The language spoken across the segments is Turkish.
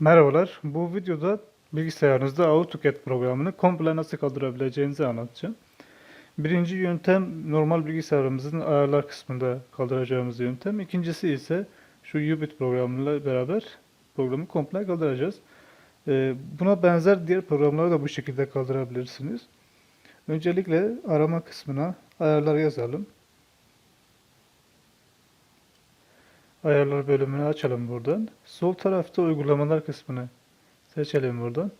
Merhabalar. Bu videoda bilgisayarınızda AutoCAD programını komple nasıl kaldırabileceğinizi anlatacağım. Birinci yöntem normal bilgisayarımızın ayarlar kısmında kaldıracağımız yöntem. İkincisi ise şu Ubit programıyla beraber programı komple kaldıracağız. Ee, Buna benzer diğer programları da bu şekilde kaldırabilirsiniz. Öncelikle arama kısmına ayarlar yazalım. Ayarlar bölümünü açalım buradan. Sol tarafta uygulamalar kısmını seçelim buradan.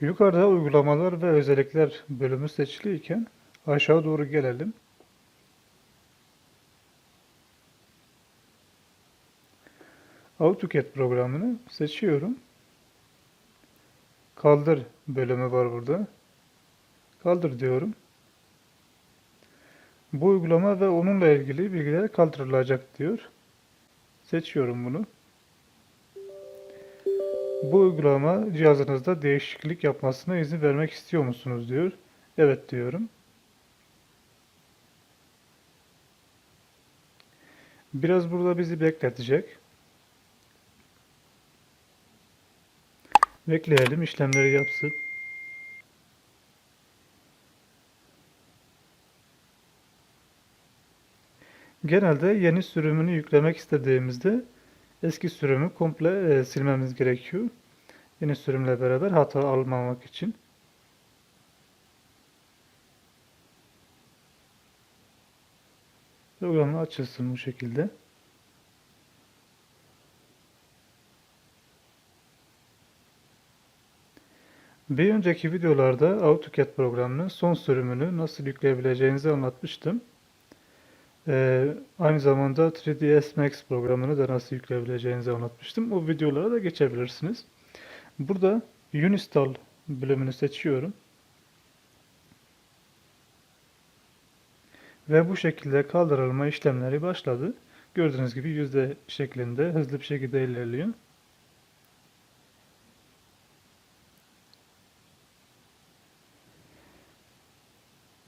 Yukarıda uygulamalar ve özellikler bölümü seçiliyken aşağı doğru gelelim. AutoCAD programını seçiyorum. Kaldır bölümü var burada. Kaldır diyorum. Bu uygulama ve onunla ilgili bilgiler kaldırılacak diyor. Seçiyorum bunu. Bu uygulama cihazınızda değişiklik yapmasına izin vermek istiyor musunuz diyor. Evet diyorum. Biraz burada bizi bekletecek. Bekleyelim işlemleri yapsın. Genelde yeni sürümünü yüklemek istediğimizde eski sürümü komple e, silmemiz gerekiyor. Yeni sürümle beraber hata almamak için. Uygulama açılsın bu şekilde. Bir önceki videolarda AutoCAD programının son sürümünü nasıl yükleyebileceğinizi anlatmıştım. Ee, aynı zamanda 3ds Max programını da nasıl yükleyebileceğinizi anlatmıştım. O videolara da geçebilirsiniz. Burada Uninstall bölümünü seçiyorum. Ve bu şekilde kaldırılma işlemleri başladı. Gördüğünüz gibi yüzde şeklinde hızlı bir şekilde ilerliyor.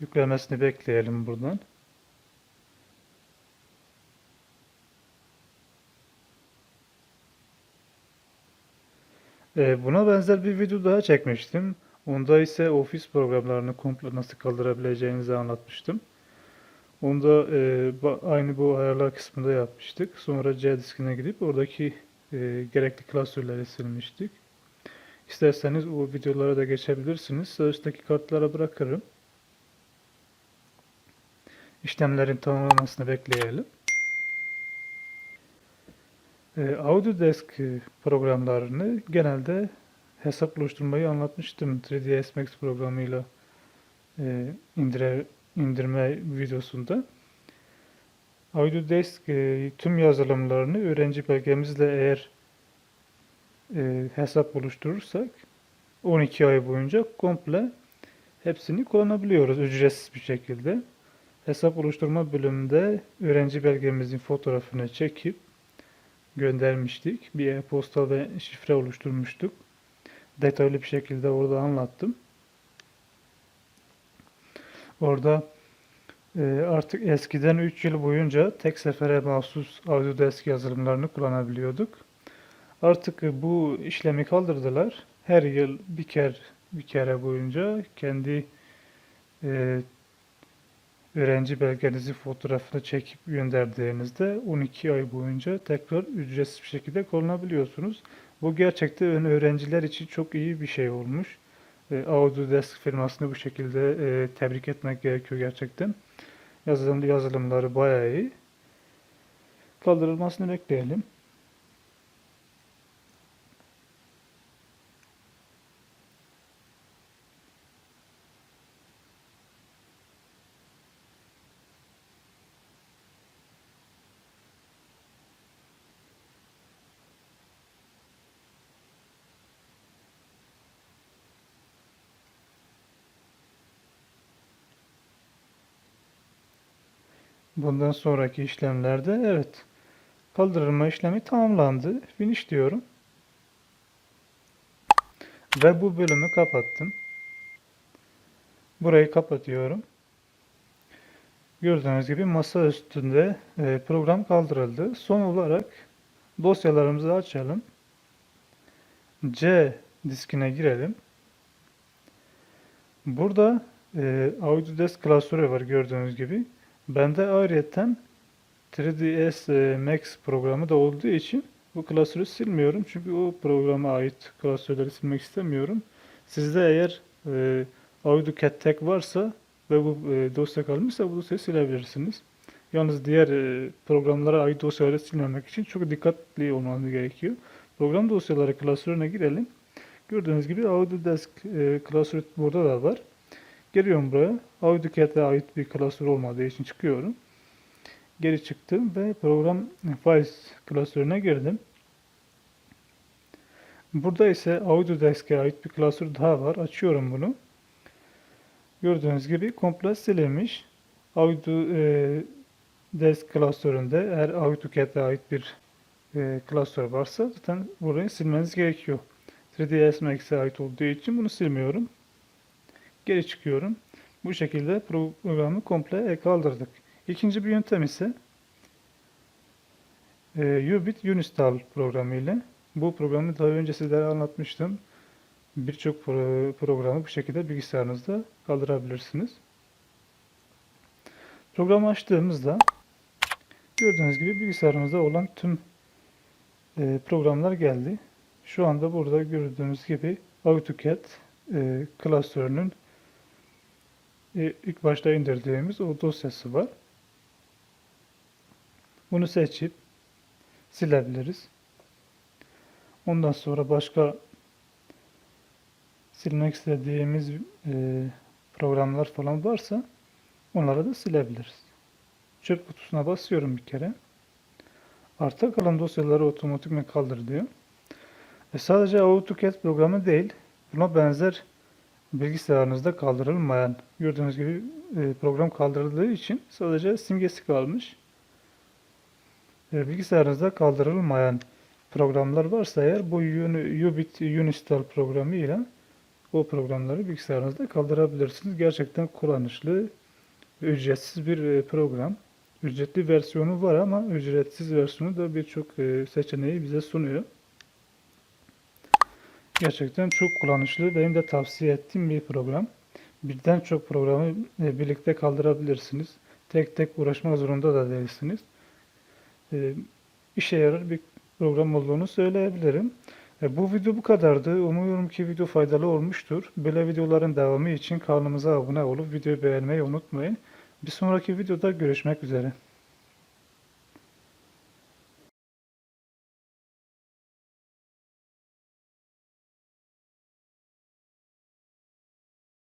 Yüklemesini bekleyelim buradan. Buna benzer bir video daha çekmiştim. Onda ise ofis programlarını komple nasıl kaldırabileceğinizi anlatmıştım. Onda e, aynı bu ayarlar kısmında yapmıştık. Sonra C diskine gidip oradaki e, gerekli klasörleri silmiştik. İsterseniz o videolara da geçebilirsiniz. Sağ üstteki kartlara bırakırım. İşlemlerin tamamlamasını bekleyelim. E, Autodesk programlarını genelde hesap oluşturmayı anlatmıştım 3ds Max programıyla e, indire, indirme videosunda. Autodesk e, tüm yazılımlarını öğrenci belgemizle eğer e, hesap oluşturursak 12 ay boyunca komple hepsini kullanabiliyoruz ücretsiz bir şekilde. Hesap oluşturma bölümünde öğrenci belgemizin fotoğrafını çekip göndermiştik. Bir e-posta ve şifre oluşturmuştuk. Detaylı bir şekilde orada anlattım. Orada e, artık eskiden 3 yıl boyunca tek sefere mahsus Autodesk yazılımlarını kullanabiliyorduk. Artık bu işlemi kaldırdılar. Her yıl bir kere bir kere boyunca kendi e, öğrenci belgenizi fotoğrafını çekip gönderdiğinizde 12 ay boyunca tekrar ücretsiz bir şekilde kullanabiliyorsunuz. Bu gerçekten öğrenciler için çok iyi bir şey olmuş. E, Autodesk firmasını bu şekilde e, tebrik etmek gerekiyor gerçekten. Yazılım yazılımları bayağı iyi. Kaldırılmasını bekleyelim. Bundan sonraki işlemlerde evet kaldırılma işlemi tamamlandı. Finish diyorum. Ve bu bölümü kapattım. Burayı kapatıyorum. Gördüğünüz gibi masa üstünde e, program kaldırıldı. Son olarak Dosyalarımızı açalım. C diskine girelim. Burada e, Autodesk klasörü var gördüğünüz gibi. Bende ayrıyeten 3ds e, Max programı da olduğu için bu klasörü silmiyorum. Çünkü o programa ait klasörleri silmek istemiyorum. Sizde eğer e, AutoCAD tek varsa ve bu e, dosya kalmışsa bu dosyayı silebilirsiniz. Yalnız diğer e, programlara ait dosyaları silmemek için çok dikkatli olmanız gerekiyor. Program dosyaları klasörüne girelim. Gördüğünüz gibi Autodesk e, klasörü burada da var. Geliyorum buraya. AutoCAD'e ait bir klasör olmadığı için çıkıyorum. Geri çıktım ve program files klasörüne girdim. Burada ise Autodesk'e ait bir klasör daha var. Açıyorum bunu. Gördüğünüz gibi komple silinmiş. Autodesk klasöründe eğer AutoCAD'e ait bir e, klasör varsa zaten burayı silmeniz gerekiyor. 3ds Max'e ait olduğu için bunu silmiyorum. Geri çıkıyorum. Bu şekilde programı komple kaldırdık. İkinci bir yöntem ise e, Ubit Uninstall programı ile. Bu programı daha önce sizlere anlatmıştım. Birçok pro programı bu şekilde bilgisayarınızda kaldırabilirsiniz. Programı açtığımızda gördüğünüz gibi bilgisayarımızda olan tüm e, programlar geldi. Şu anda burada gördüğünüz gibi AutoCAD e, ilk başta indirdiğimiz o dosyası var. Bunu seçip silebiliriz. Ondan sonra başka silmek istediğimiz e, programlar falan varsa onları da silebiliriz. Çöp kutusuna basıyorum bir kere. Arta kalan dosyaları otomatikman kaldır diyor. E sadece AutoCAD programı değil, buna benzer bilgisayarınızda kaldırılmayan, gördüğünüz gibi e, program kaldırıldığı için sadece simgesi kalmış. E, bilgisayarınızda kaldırılmayan programlar varsa eğer bu Ubit Uninstall programı ile o programları bilgisayarınızda kaldırabilirsiniz. Gerçekten kullanışlı ücretsiz bir e, program. Ücretli versiyonu var ama ücretsiz versiyonu da birçok seçeneği bize sunuyor. Gerçekten çok kullanışlı. Benim de tavsiye ettiğim bir program. Birden çok programı e, birlikte kaldırabilirsiniz. Tek tek uğraşmak zorunda da değilsiniz. İşe yarar bir program olduğunu söyleyebilirim. Bu video bu kadardı. Umuyorum ki video faydalı olmuştur. Böyle videoların devamı için kanalımıza abone olup videoyu beğenmeyi unutmayın. Bir sonraki videoda görüşmek üzere.